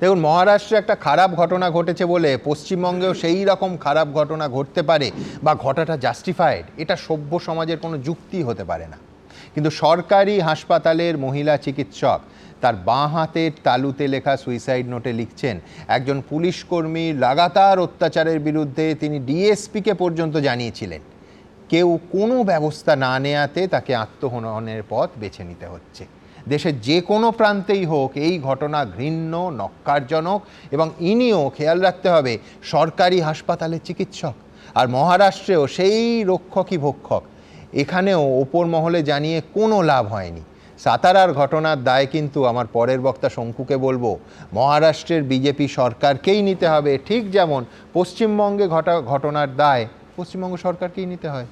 দেখুন, মহারাষ্ট্রে একটা খারাপ ঘটনা ঘটেছে বলে পশ্চিমবঙ্গেও সেই রকম খারাপ ঘটনা ঘটতে পারে বা ঘটাটা জাস্টিফাইড এটা সভ্য সমাজের কোনো যুক্তি হতে পারে না। কিন্তু সরকারি হাসপাতালের মহিলা চিকিৎসক তার বাঁ হাতের তালুতে লেখা সুইসাইড নোটে লিখছেন, একজন পুলিশ কর্মী লাগাতার অত্যাচারের বিরুদ্ধে তিনি ডিএসপিকে পর্যন্ত জানিয়েছিলেন। কেউ কোনো ব্যবস্থা না নেয়াতে তাকে আত্মহননের পথ বেছে নিতে হচ্ছে। দেশের যে কোনো প্রান্তেই হোক, এই ঘটনা ঘৃণ্য নক্কারজনক এবং ইনিও খেয়াল রাখতে হবে, সরকারি হাসপাতালের চিকিৎসক আর মহারাষ্ট্রেও সেই রক্ষকই ভক্ষক। এখানেও ওপর মহলে জানিয়ে কোনো লাভ হয়নি। সাতারার ঘটনার দায় কিন্তু আমার পরের বক্তা শঙ্কুকে বলব। মহারাষ্ট্রের বিজেপি সরকারকেই নিতে হবে, ঠিক যেমন পশ্চিমবঙ্গে ঘটা, ঘটনার দায় পশ্চিমবঙ্গ সরকারকেই নিতে হয়।